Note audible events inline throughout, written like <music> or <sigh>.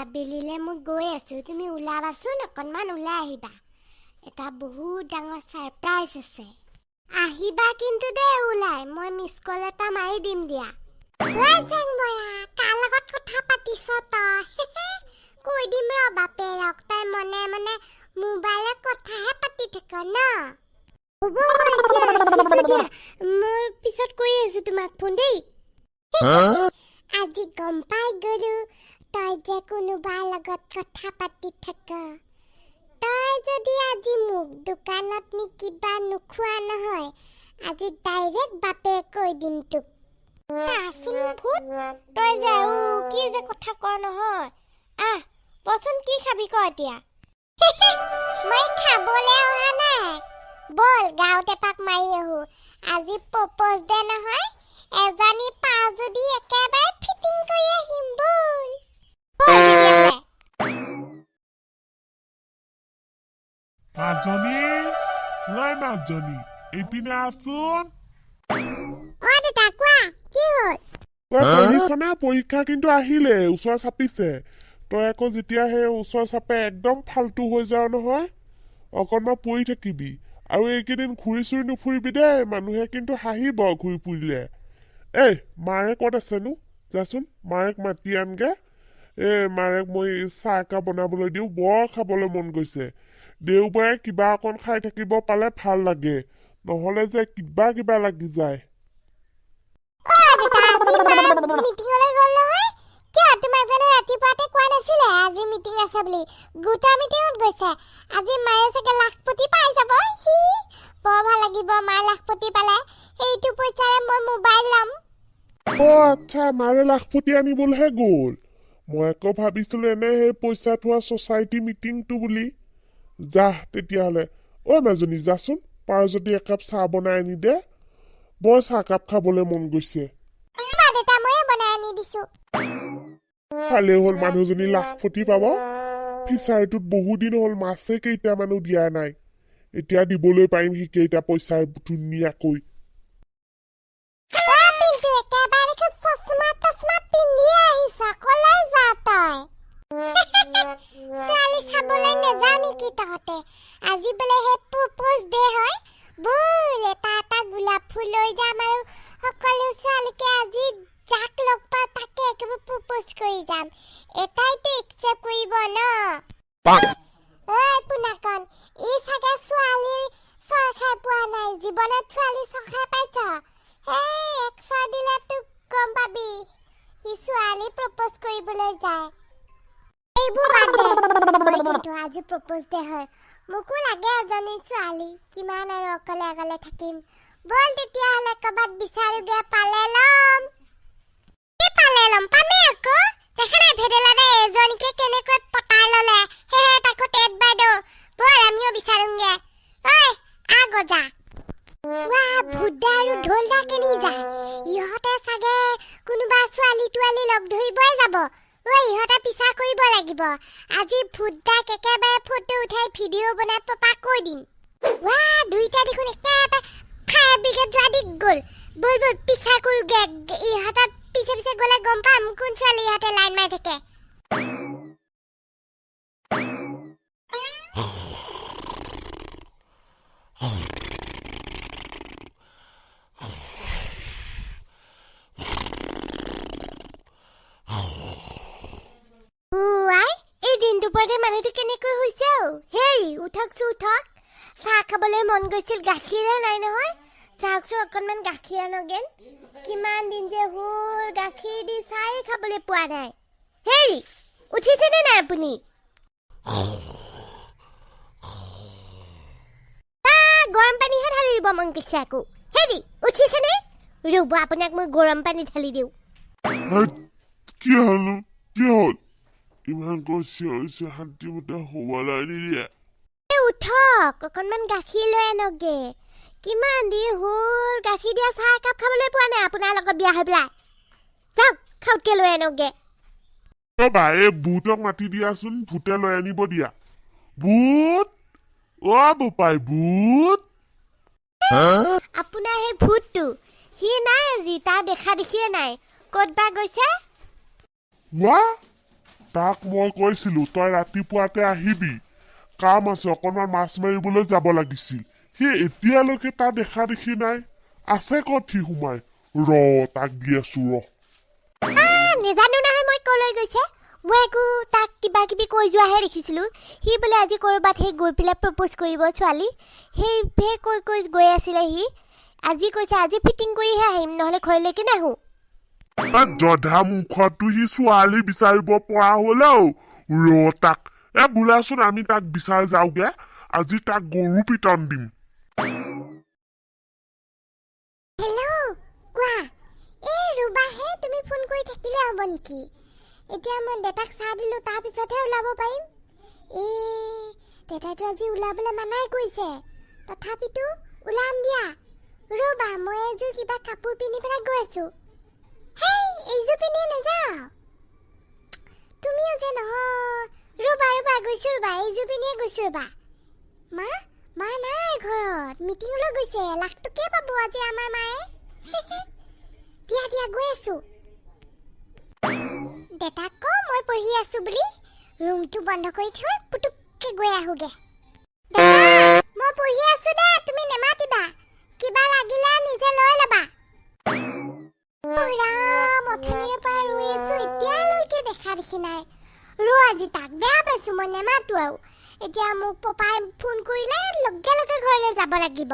আবেলিলে মই গৈ আছো তুমি আজি গম পাই গলো তই যে কোনোবাৰ লগত কথা পাতি থাক। তই যদি আজি মোক দোকানত নি কিবা নোখোৱা নহয় আজি ডাইৰেক্ট বাপে কৈ দিম তোক। আচোন ভূত তই যে আৰু কি যে কথা ক নহয়। আহ বচোন কি খাবি ক এতিয়া? <laughs> মই খাবলৈ অহা নাই। বল গাঁৱত এপাক মাৰি আহো। আজি প্ৰপ'জ দে নহয় এজনী মাজনী ঐ মাজনী এইপিনে আছোন অ দেউতা কোৱা কি হ'ল তই পঢ়িছনে পৰীক্ষা কিন্তু আহিলে ওচৰ চাপিছে তই আকৌ যেতিয়া সেই ওচৰ চাপে একদম ফাল্টু হৈ যাও নহয় অকণমান পৰি থাকিবি আৰু এইকেইদিন ঘূৰি চুৰি নুফুৰিবি দেই মানুহে কিন্তু হাঁহিব ঘূৰি ফুৰিলে এই মায়ে ক'ত আছেনো যাচোন মায়েক মাতি আনগে এ মায়েক মই চাহ একাপ বনাবলৈ দিওঁ বৰ খাবলৈ মন গৈছে দেওবাৰে কিবা অকণ খাই থাকিব পালে ভাল লাগে। নহ'লে যে কিবা কিবা লাগি যায়। লাখপতি আনিবলৈহে গ'ল। মই আকৌ ভাবিছিলো এনে সেই পইচা থোৱা ছচাইটি মিটিংটো বুলি। যাহ তেতিয়াহ'লে ঐ মাজনী যাচোন পাৰ যদি একাপ চাহ বনাই আনি দে বৰ চাহকাপ খাবলৈ মন গৈছে ভালেই হ'ল মানুহজনী লাখপতি পাব ফিচাৰীটোত বহুদিন হ'ল মাছে কেইটামানো দিয়া নাই এতিয়া দিবলৈ পাৰিম সি কেইটা পইচা ধুনীয়াকৈ অ পিন্টু একেবাৰে খুব চচমা তচমা পিন্ধি আহিছ কলৈ যা তই আজি প্ৰপ'জ ডে হয়। মোকো লাগে এজনী ছোৱালী। কিমান আৰু অকলে অকলে থাকিম। ব'ল তেতিয়াহ'লে ক'ৰবাত বিচাৰোগে পালে ল'ম। কি পালে ল'ম? পামেই আকৌ। দেখা ভেদেলাদে এজনীকে কেনেকৈ পতাই ল'লে? সেয়ে তাকো টেট বাইদেউ। ব'ল আমিও বিচাৰোংগে। ঐ আ গজা ইহঁতে চাগে কোনোবা ছোৱালী তোৱালী লগ ধৰিবই যাব। ঐ ইহঁতে পিছা কৰিব লাগিব। আজি ভূতদাক একেবাৰে ফটো উঠাই ভিডিঅ' বনাই পপাক কৈ দিম। ৱাহ দুইটা দেখোন একেবাৰে ফায়াৰ ব্ৰিগেড যোৱা দিক গ'ল। ব'ল ব'ল, পিছা কৰোগে ইহঁতৰ পিছে পিছে গ'লে গম পাম কোন ছোৱালী ইহঁতে লাইন মাৰি থাকে। আই খাবলৈ মন গৈছিল গাখীৰে নাই নহয় চাওকচোন অকণমান গাখীৰ আনগেন কিমান দিন যে হ'ল গাখীৰ দি চাহেই খাবলৈ পোৱা নাই হেই উঠিছেনে নাই আপুনি গৰম পানীহে ঢালি দিব মন গৈছে আকৌ হেৰি উঠিছেনে ৰ'ব আপোনাক মই গৰম পানী ঢালি দিওঁ কি হ'ল ইমান কৈছে হৈছে শান্তিমতে শুবলৈ নিদিয়ে উঠক অকণমান গাখীৰ লৈ আনকগে কিমান দিন হ'ল গাখীৰ দিয়া চাহ একাপ খাবলৈ পোৱা নাই আপোনাৰ লগত বিয়া হৈ পেলাই। যাওক খাওঁতকে লৈ আনকগে ৰ'বা এই ভূতক মাতি দিয়াচোন ভূতে লৈ আনিব দিয়া। ভূত? অ বোপাই ভূত? আপোনাৰ সেই ভূতটো সি নাই আজি তাৰ দেখা দেখিয়ে নাই। ক'ত বা গৈছে? তাক মই কৈছিলো তই ৰাতিপুৱাতে আহিবি। কাম আছে অকণমান মাছ মাৰিবলৈ যাব লাগিছিল। সি এতিয়ালৈকে তাৰ দেখা দেখি নাই। আছে ক'ত সি সোমাই? ৰ তাক দি আছো ৰ। আহ, নেজানো নহয় মই ক'লৈ গৈছে। মই একো তাক কিবা কিবি কৈ যোৱাহে দেখিছিলোঁ। সি বোলে আজি ক'ৰবাত সেই গৈ পেলাই প্ৰপ'জ কৰিব ছোৱালী। সেই সেই কৈ কৈ গৈ আছিলে সি। আজি কৈছে আজি ফিটিং কৰিহে আহিম নহ'লে ঘৰলৈকে নাহোঁ। জধা মুখতো সি ছোৱালী বিচাৰিব পৰা হলেও ৰ তাক এ বোলাচোন আমি তাক বিচাৰি যাওঁগে। আজি তাক গৰু পিটন দিম। তুমিও যে নহয় গৈছোঁ ৰ'বা। মা মা নাই ঘৰত। মিটিঙলৈ গৈছে। লাখ টকীয়া পাব আজি আমাৰ মায়ে? <laughs> দিয়া দিয়া, গৈ আছো। দেউতাক কওঁ, মই পঢ়ি আছো বুলি। ৰুমটো বন্ধ কৰি থৈ পুটুককে গৈ আহোগে। মই পঢ়ি মই নেমাতো আৰু। এতিয়া মোক পপাই ফোন কৰিলে লগে লগে ঘৰলৈ যাব লাগিব।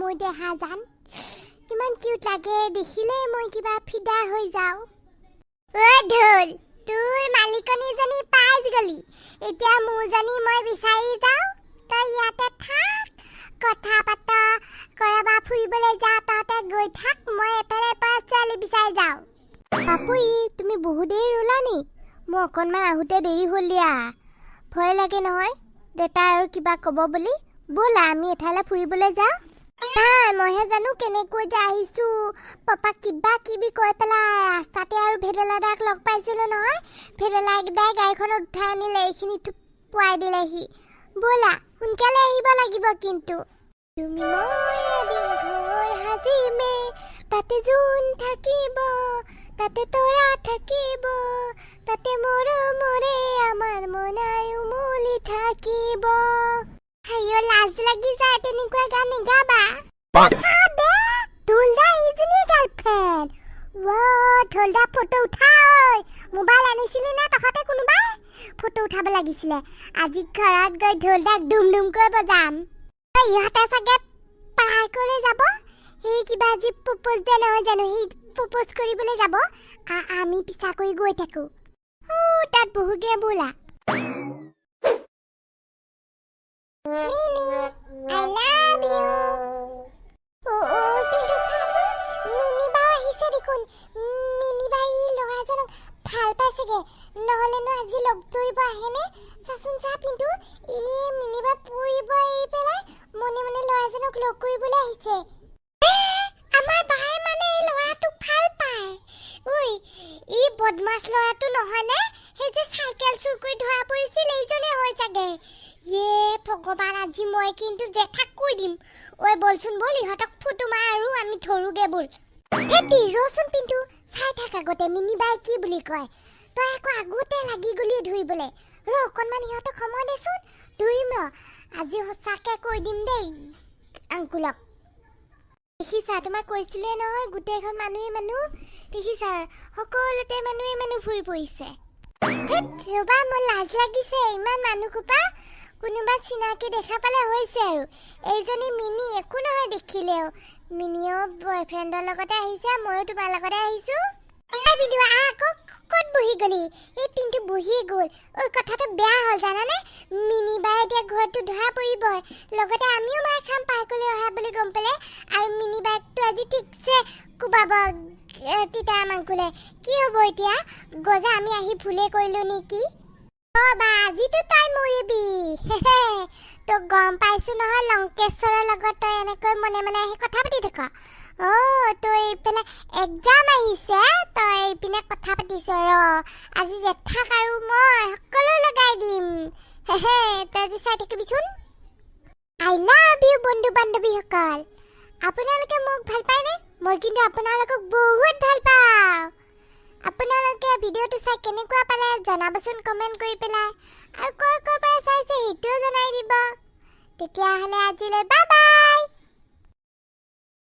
মোৰ দেহা জান কিমান কিউট লাগে দেখিলে মই কিবা ফিদা হৈ যাওঁ। ঐ ঢোল তোৰ মালিকনীজনী পাই গলি। এতিয়া মোৰজনী মই বিচাৰি যাওঁ তই ইয়াতে থাক কথা পাতা কৰবাত ফুৰিবলৈ যা তহঁতে গৈ থাক মই এফালে পৰা ছোৱালী বিচাৰি যাওঁ। পাপুই তুমি বহুত দেৰি ৰোলা নি? মোৰ অকণমান আহোঁতে দেৰি হ'ল দিয়া। ভয় লাগে নহয় দেউতা আৰু কিবা ক'ব বুলি। ব'লা আমি এঠাইলৈ ফুৰিবলৈ যাওঁ। নাই মইহে জানো কেনেকৈ যে আহিছোঁ। পাপাক কিবা কিবি কৈ পেলাই ৰাস্তাতে আৰু ভেদেলা দাক লগ পাইছিলোঁ নহয়। ভেদেলা দাই গাড়ীখনত উঠাই আনিলে এইখিনি পোৱাই দিলেহি। ব'লা সোনকালে আহিব লাগিব কিন্তু। তুমি মই এদিন ঘৰ সাজিমে তাতে জোন থাকিব। তাতে তৰা থাকিব তাতে মৰমৰে আমাৰ মনাই উমলি থাকিব। হাইঅ লাজ লাগি যায় তেনেকুৱা গান গাবা। চাবে ঢোলদা ইজনী গাৰ্লফ্ৰেণ্ড। ৱ ঢোলদা ফটো উঠাই। মোবাইল আনিছিলি না তহঁতে কোনোবাই? ফটো উঠাব লাগিছিলে। আজি ঘৰত গৈ ঢোলদাক ধুম ধুমকৈ বজাম। ইহঁতে চাগে পঢ়াই কৰি যাব। সেই কিবা আজি প্ৰপ'জ দে নহয় জানো? সি প্ৰপ'জ কৰিবলৈ যাব? আমি পিছা গৈ থাকো। ও তাত বহুগে বোলা। মনে মনে ল'ৰাজনক লগ কৰিবলৈ আহিছে। আমাৰ বায়ে মানে এই ল'ৰাটোক ভাল পায়। ঐ ই বদমাছ ল'ৰাটো নহয়নে সেই যে চাইকেল চুৰ কৰি ধৰা পৰিছিল এইজনে হয় চাগে। ইয়ে ভগৱান আজি মই কিন্তু জেঠাক কৈ দিম। ঐ বলচোন বল ইহঁতক ফটো মাৰ আৰু আমি ধৰোগে বল। খেতি ৰচোন পিন্তু চাই থাক আগতে মিনি বাই কি বুলি কয়। তই আকৌ আগতে লাগি গলি ধৰিবলৈ। ৰ অকণমান ইহঁতক সময় দেচোন। ধৰিম ৰ। আজি সঁচাকে কৈ দিম দেই আংকুলক। দেখিছা তোমাক কৈছিলে নহয় গোটেইখন মানুহে মানুহ দেখিছা সকলোতে মানুহে মানুহ ফুৰি পৰিছে ৰ'বা মোৰ লাজ লাগিছে ইমান মানুহ কোনোবা চিনাকি দেখা পালে হৈছে আৰু এইজনী মিনি একো নহয় দেখিলেও মিনিও বয়ফ্ৰেণ্ডৰ লগতে আহিছে ময়ো তোমাৰ লগতে আহিছো আহ আকৌ ক'ত বহি গলি? এই পিন্তু বহি গ'ল। ঐ কথাটো বেয়া হ'ল, জানানে? মিনি বাই এতিয়া ঘৰটো ধৰা পৰিবই। লগতে আমিও মাৰ খাম পাৰ্কলৈ অহা বুলি গম পালে। আৰু মিনি বাইকটো আজি ঠিকছে কোবাব তিতা মাংকুলে কি হ'ব এতিয়া? গজা, আমি আহি ভুলে কৰিলো নেকি? অ বা, আজিতো তই মৰিবি। তোক গম পাইছো নহয় লংকেশ্বৰৰ লগত তই এনেকৈ মনে মনে আহি কথা পাতি থাক। এইফালে এক্সাম আহিছে তই এইপিনে কথা পাতিছ ৰ। আজি জেঠাক আৰু মই সকলো লগাই দিম। হেহে তই আজি চাই থাকিবিচোন আই লাভ ইউ বন্ধু বান্ধৱীসকল। আপোনালোকে মোক ভাল পায়নে? মই কিন্তু আপোনালোকক বহুত ভাল পাওঁ। আপোনালোকে ভিডিঅ'টো চাই কেনেকুৱা পালে জনাবচোন কমেণ্ট কৰি পেলাই। আৰু ক'ৰ ক'ৰ পৰা চাইছে সেইটোও জনাই দিব। তেতিয়াহ'লে আজিলৈ বাই বাই